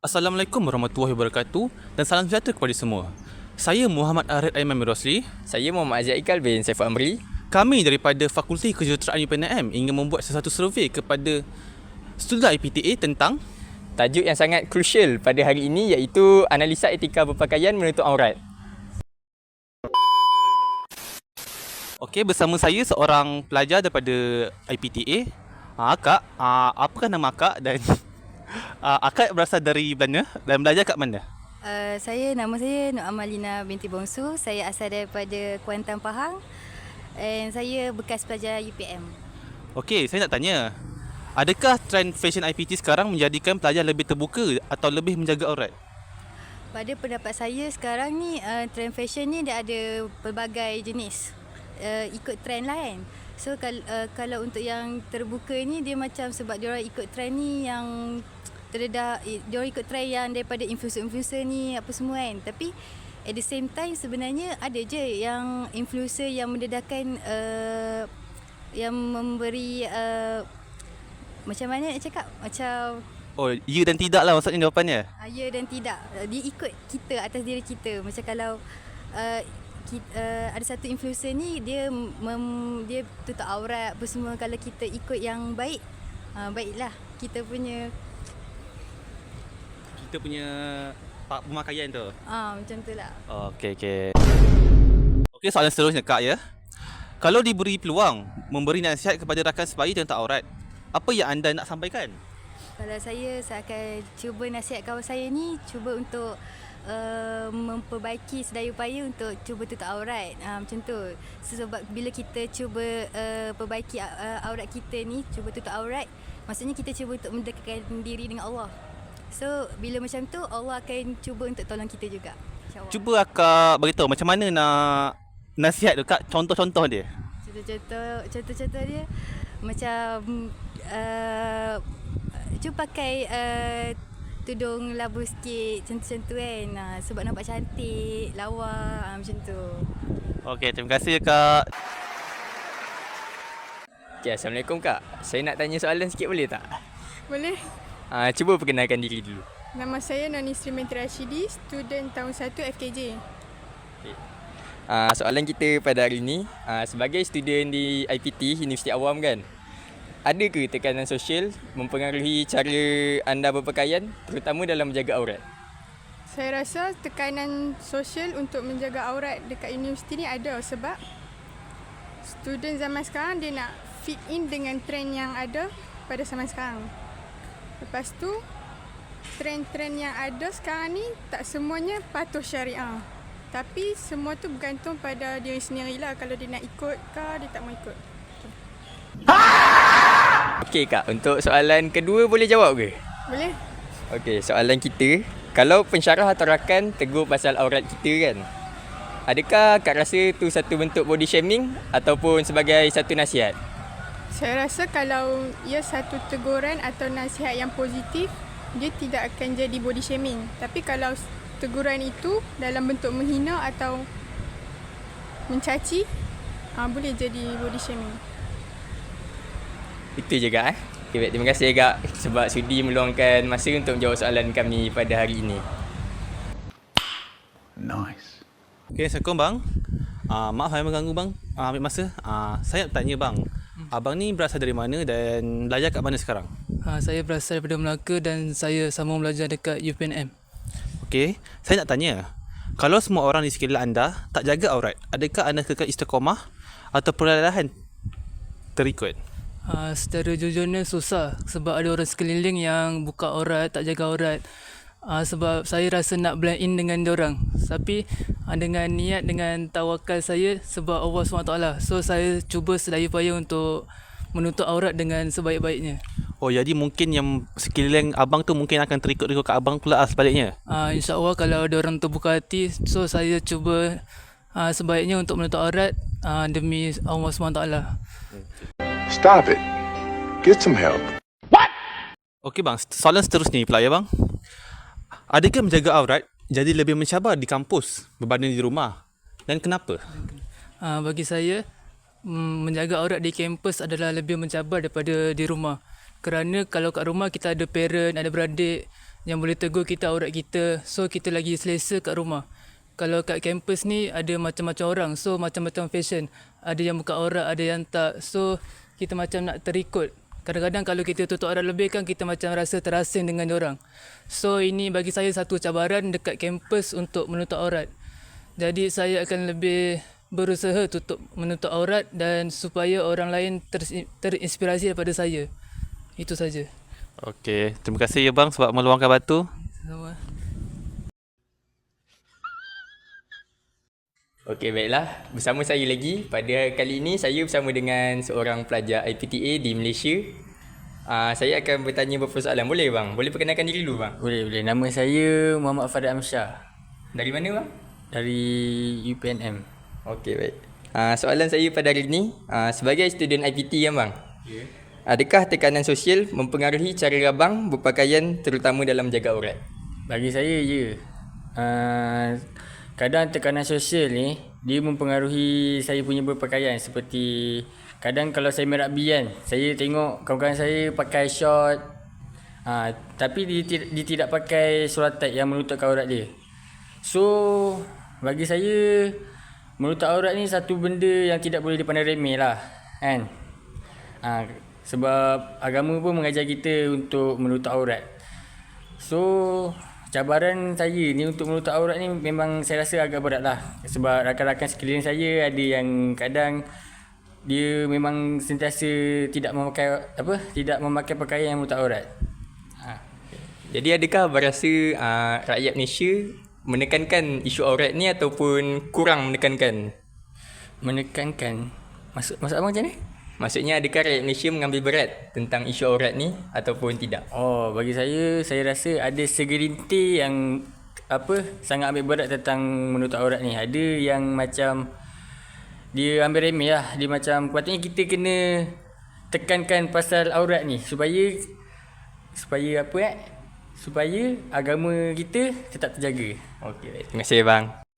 Assalamualaikum warahmatullahi wabarakatuh dan salam sejahtera kepada semua. Saya Muhammad Arif Aiman Mirosli. Saya Muhammad Aziz Iqbal bin Saiful Amri. Kami daripada Fakulti Kejuruteraan UPNM ingin membuat sesuatu survey kepada student IPTA tentang Tajuk yang sangat crucial pada hari ini iaitu analisa etika berpakaian menutup aurat. Okey, bersama saya seorang pelajar daripada IPTA. Ha, akak, ha, apakah nama akak dan ha, akak berasal dari mana dan belajar kat mana? Uh, saya nama saya Nur Amalina binti Bongsu. Saya asal daripada Kuantan Pahang. And saya bekas pelajar UPM. Okey, saya nak tanya. Adakah trend fashion IPT sekarang menjadikan pelajar lebih terbuka atau lebih menjaga aurat? Pada pendapat saya sekarang ni uh, trend fashion ni dia ada pelbagai jenis. Uh, ikut trend lah kan. So kal- uh, kalau untuk yang terbuka ni dia macam sebab dia orang ikut trend ni yang terdedah dia orang ikut trend yang daripada influencer-influencer ni apa semua kan. Tapi at the same time sebenarnya ada je yang influencer yang mendedahkan uh, yang memberi uh, macam mana nak cakap? Macam Oh, ya dan tidak lah maksudnya jawapannya. uh, ya dan tidak. Uh, dia ikut kita atas diri kita. Macam kalau uh, kita, uh, ada satu influencer ni dia mem, dia tutup aurat apa semua. Kalau kita ikut yang baik uh, baiklah. Kita punya Kita punya pak pemakaian tu. ah uh, macam tu lah Okey, okey. Okey, soalan seterusnya Kak ya. Kalau diberi peluang memberi nasihat kepada rakan sebaya tentang aurat, apa yang anda nak sampaikan? Kalau saya, saya akan cuba nasihat kawan saya ni cuba untuk uh, memperbaiki sedaya upaya untuk cuba tutup aurat. Uh, macam tu. Sebab bila kita cuba uh, perbaiki uh, aurat kita ni, cuba tutup aurat, maksudnya kita cuba untuk mendekatkan diri dengan Allah. So, bila macam tu, Allah akan cuba untuk tolong kita juga. InsyaAllah. Cuba akak beritahu macam mana nak nasihat tu Kak, contoh-contoh dia. Contoh-contoh contoh-contoh dia macam uh, cuba pakai uh, tudung labu sikit macam tu kan uh, sebab nampak cantik, lawa uh, macam tu. Okey, terima kasih Kak. Okay, Assalamualaikum Kak. Saya nak tanya soalan sikit boleh tak? Boleh. Uh, cuba perkenalkan diri dulu. Nama saya Noni Sri Menteri Rashidi, student tahun 1 FKJ. Uh, soalan kita pada hari ini, uh, sebagai student di IPT, Universiti Awam kan, ada ke tekanan sosial mempengaruhi cara anda berpakaian terutama dalam menjaga aurat? Saya rasa tekanan sosial untuk menjaga aurat dekat universiti ni ada sebab student zaman sekarang dia nak fit in dengan trend yang ada pada zaman sekarang. Lepas tu trend-trend yang ada sekarang ni tak semuanya patuh syariah. Tapi semua tu bergantung pada diri sendiri lah kalau dia nak ikut ke dia tak mau ikut. Okey Kak, untuk soalan kedua boleh jawab ke? Boleh? Okey, soalan kita, kalau pensyarah atau rakan tegur pasal aurat kita kan, adakah Kak rasa tu satu bentuk body shaming ataupun sebagai satu nasihat? Saya rasa kalau ia satu teguran atau nasihat yang positif, dia tidak akan jadi body shaming. Tapi kalau teguran itu dalam bentuk menghina atau mencaci, ha, boleh jadi body shaming. Itu je Kak eh. Okay, baik, terima kasih Kak sebab sudi meluangkan masa untuk menjawab soalan kami pada hari ini. Nice. Okey, Assalamualaikum bang. Uh, maaf saya mengganggu bang. Uh, ambil masa. Uh, saya nak tanya bang. Abang ni berasal dari mana dan belajar kat mana sekarang? Ha, saya berasal daripada Melaka dan saya sambung belajar dekat UPNM. Okey, saya nak tanya. Kalau semua orang di sekeliling anda tak jaga aurat, adakah anda kekal istiqamah atau perlahan terikut? Ha, secara jujurnya susah sebab ada orang sekeliling yang buka aurat, tak jaga aurat. Ha, sebab saya rasa nak blend in dengan orang. Tapi ha, dengan niat, dengan tawakal saya sebab Allah SWT. So saya cuba sedaya upaya untuk menutup aurat dengan sebaik-baiknya. Oh, jadi mungkin yang sekeliling abang tu mungkin akan terikut juga kat abang pula lah sebaliknya. Ha, InsyaAllah kalau ada orang terbuka hati, so saya cuba ha, sebaiknya untuk menutup aurat ha, demi Allah SWT. Stop it. Get some help. Okey bang, soalan seterusnya pula ya bang. Adakah menjaga aurat jadi lebih mencabar di kampus berbanding di rumah? Dan kenapa? Ha, bagi saya, mm, menjaga aurat di kampus adalah lebih mencabar daripada di rumah. Kerana kalau kat rumah kita ada parent, ada beradik yang boleh tegur kita aurat kita so kita lagi selesa kat rumah. Kalau kat kampus ni ada macam-macam orang so macam-macam fashion. Ada yang buka aurat, ada yang tak. So kita macam nak terikut. Kadang-kadang kalau kita tutup aurat lebih kan kita macam rasa terasing dengan orang. So ini bagi saya satu cabaran dekat kampus untuk menutup aurat. Jadi saya akan lebih berusaha tutup menutup aurat dan supaya orang lain ter- terinspirasi daripada saya. Itu saja. Okey, terima kasih ya bang sebab meluangkan waktu. Sama. Okey baiklah, bersama saya lagi pada kali ini saya bersama dengan seorang pelajar IPTA di Malaysia. Uh, saya akan bertanya beberapa soalan. Boleh bang? Boleh perkenalkan diri dulu bang? Boleh, boleh. Nama saya Muhammad Fadil Amsyah Dari mana bang? dari UPNM. Okey baik. Uh, soalan saya pada hari ini, uh, sebagai student IPT ya bang? Yeah. Adakah tekanan sosial mempengaruhi cara abang berpakaian terutama dalam jaga aurat? Bagi saya, ya. Uh, kadang tekanan sosial ni, dia mempengaruhi saya punya berpakaian. Seperti, kadang kalau saya merabi kan, saya tengok kawan-kawan saya pakai short. Uh, tapi dia, dia tidak pakai surat tight yang menutupkan aurat dia. So, bagi saya, menutup aurat ni satu benda yang tidak boleh dipandang remeh lah. Kan? Ha, sebab agama pun mengajar kita untuk menutup aurat. So, cabaran saya ni untuk menutup aurat ni memang saya rasa agak berat lah. Sebab rakan-rakan sekeliling saya ada yang kadang dia memang sentiasa tidak memakai apa tidak memakai pakaian yang menutup aurat. Ha. Jadi adakah abang rasa uh, rakyat Malaysia menekankan isu aurat ni ataupun kurang menekankan? Menekankan maksud maksud abang macam ni? Maksudnya adakah rakyat Malaysia mengambil berat tentang isu aurat ni ataupun tidak? Oh, bagi saya saya rasa ada segelintir yang apa sangat ambil berat tentang menutup aurat ni. Ada yang macam dia ambil remeh lah. Dia macam patutnya kita kena tekankan pasal aurat ni supaya supaya apa eh? Supaya agama kita tetap terjaga. Okey, terima kasih bang.